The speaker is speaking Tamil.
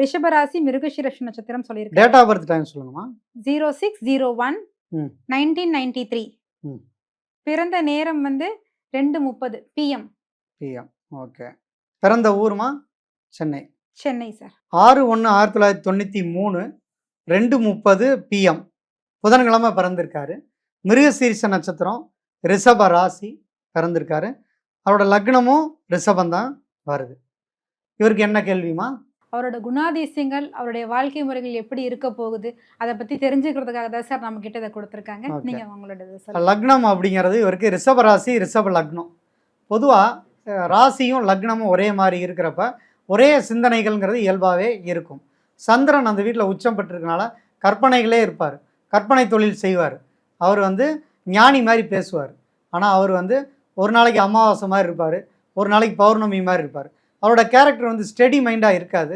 ரிஷபராசி மிருகஷிரஷ நட்சத்திரம் சொல்லியிருக்கேன் டேட் ஆஃப் பர்த் டைம் சொல்லுங்கம்மா. Zero six zero one. Nineteen ninety three. பிறந்த நேரம் வந்து ரெண்டு முப்பது பிஎம் பிஎம் ஓகே பிறந்த ஊருமா? சென்னை. சென்னை சார் ஆறு ஒன்று ஆயிரத்தி தொள்ளாயிரத்தி தொண்ணூற்றி மூணு ரெண்டு முப்பது பிஎம் புதன்கிழமை பிறந்திருக்காரு. மிருகசீரிஷ நட்சத்திரம் ரிஷப ராசி பிறந்திருக்காரு. அவரோட லக்னமும் ரிஷபம் தான் வருது. இவருக்கு என்ன கேள்விமா அவரோட குணாதிசயங்கள் அவருடைய வாழ்க்கை முறைகள் எப்படி இருக்க போகுது அதை பத்தி தெரிஞ்சுக்கிறதுக்காக தான் சார் நம்ம கிட்ட இதை கொடுத்துருக்காங்க. Okay. நீங்க உங்களோட. லக்னம் அப்படிங்கிறது இவருக்கு ரிஷப ராசி ரிஷப லக்னம். பொதுவாக ராசியும் லக்னமும் ஒரே மாதிரி இருக்கிறப்ப ஒரே சிந்தனைகள்ங்கிறது இயல்பாகவே இருக்கும். சந்திரன் அந்த வீட்டில் உச்சம் பெற்றிருக்கனால கற்பனைகளே இருப்பார். கற்பனை தொழில் செய்வார். அவர் வந்து ஞானி மாதிரி பேசுவார். ஆனால் அவர் வந்து ஒரு நாளைக்கு அமாவாசை மாதிரி இருப்பார். ஒரு நாளைக்கு பௌர்ணமி மாதிரி இருப்பார். அவரோட கேரக்டர் வந்து ஸ்டெடி மைண்டாக இருக்காது.